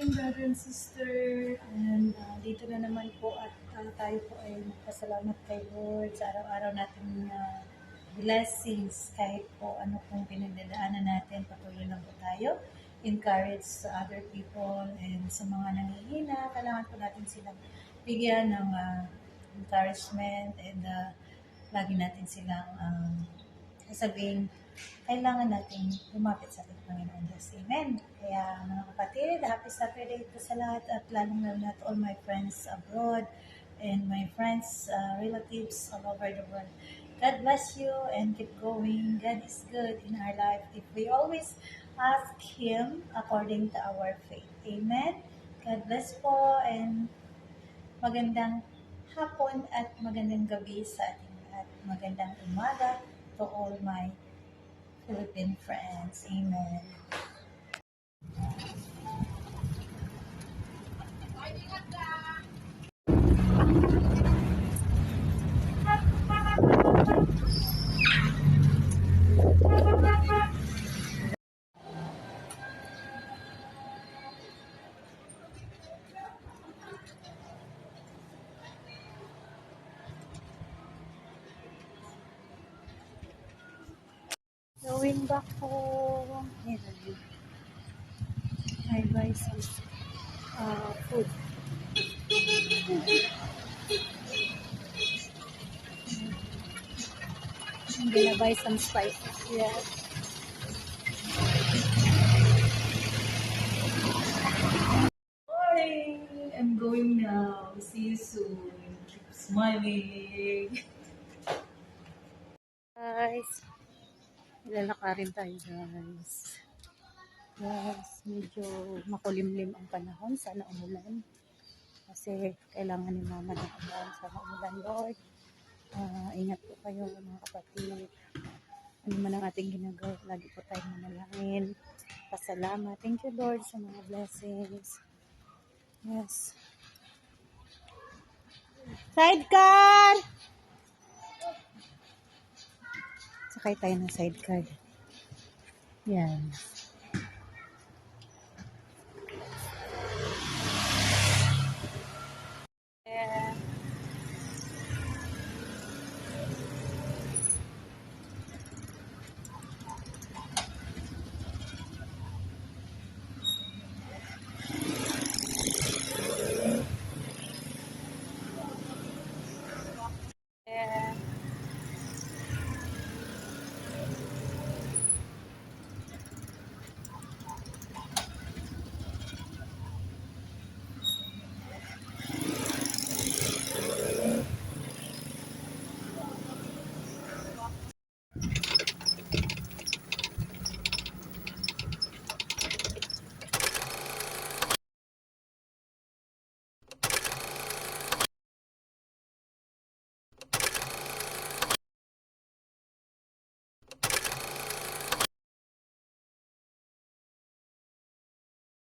morning, brother and sister. And uh, dito na naman po at uh, tayo po ay magpasalamat kay Lord sa araw-araw nating uh, blessings kahit po ano pong pinagdadaanan natin. Patuloy lang po tayo. Encourage sa other people and sa mga nangihina. Kailangan po natin silang bigyan ng uh, encouragement and uh, lagi natin silang um, sasabihin kailangan natin lumapit sa ating Panginoon Diyos. Amen. Kaya mga kapatid, happy Saturday po sa lahat at lalong lalo na to all my friends abroad and my friends, uh, relatives all over the world. God bless you and keep going. God is good in our life if we always ask Him according to our faith. Amen. God bless po and magandang hapon at magandang gabi sa ating lahat. Magandang umaga to all my Philippine friends. Amen. Going back home. Ayan. I buy some uh, food. I'm gonna buy some spices. Yeah. Morning! I'm going now. See you soon. Keep smiling. Guys, lalakarin tayo guys. Yes, medyo makulimlim ang panahon. Sana umulan. Kasi kailangan ni mama ng umulan. Sana umulan, Lord. Ah, ingat po kayo mga kapatid. Ano man ang ating ginagawa, lagi po tayong manalangin. Pasalamat. Thank you, Lord, sa mga blessings. Yes. Sidecar! Sakay tayo ng sidecar. Yan.